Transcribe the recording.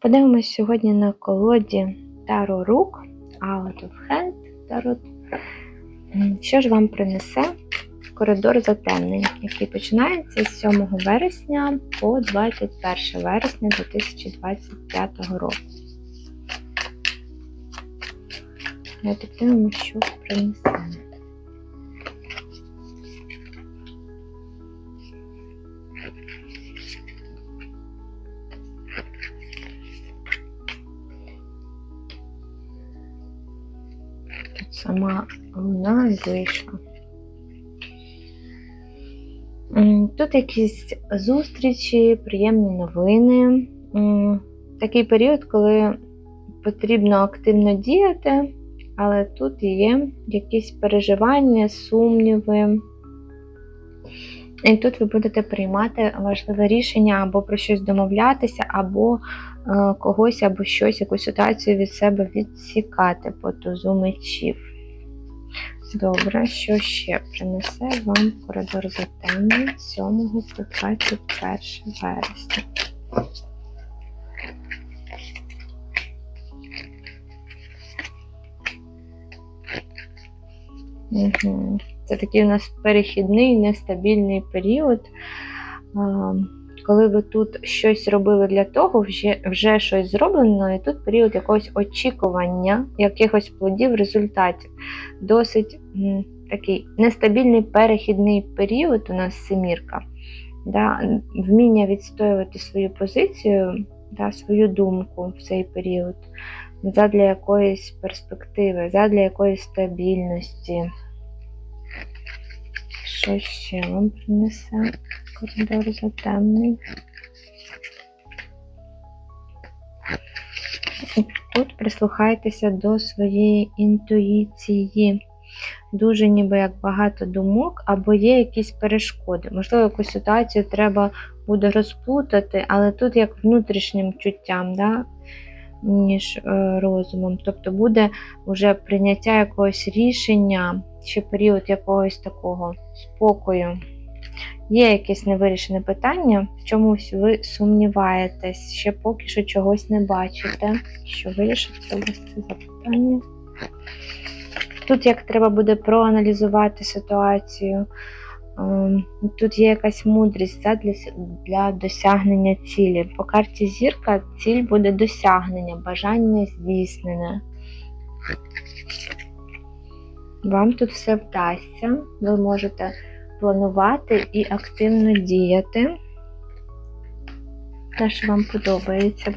Подивимось сьогодні на колоді Таро Рук, Out of Hand Tarot. Що ж вам принесе коридор затемнень, який починається з 7 вересня по 21 вересня 2025 року. Давайте подивимося, що принесе. Сама луна зійшла. Тут якісь зустрічі, приємні новини. Такий період, коли потрібно активно діяти, але тут є якісь переживання, сумніви. І тут ви будете приймати важливе рішення або про щось домовлятися, або е, когось, або щось, якусь ситуацію від себе відсікати по тузу мечів. Добре, що ще принесе вам коридор затемнень з 7 по 21 вересня? Угу. Це такий у нас перехідний, нестабільний період. Коли ви тут щось робили для того, вже, вже щось зроблено, і тут період якогось очікування, якихось плодів, результатів. Досить м, такий нестабільний перехідний період у нас семірка. Да, вміння відстоювати свою позицію, да, свою думку в цей період, задля якоїсь перспективи, задля якоїсь стабільності. Що ще вам принесе коридор затемний? І Тут прислухайтеся до своєї інтуїції. Дуже ніби як багато думок, або є якісь перешкоди. Можливо, якусь ситуацію треба буде розплутати, але тут як внутрішнім чуттям, да? ніж е, розумом. Тобто буде вже прийняття якогось рішення, чи період якогось такого спокою. Є якесь невирішене питання, в чомусь ви сумніваєтесь, ще поки що чогось не бачите, що вирішиться у це запитання. Тут як треба буде проаналізувати ситуацію. Ем, Тут є якась мудрість для досягнення цілі. По карті зірка ціль буде досягнення, бажання здійснене. Вам тут все вдасться, ви можете планувати і активно діяти. Те, що вам подобається.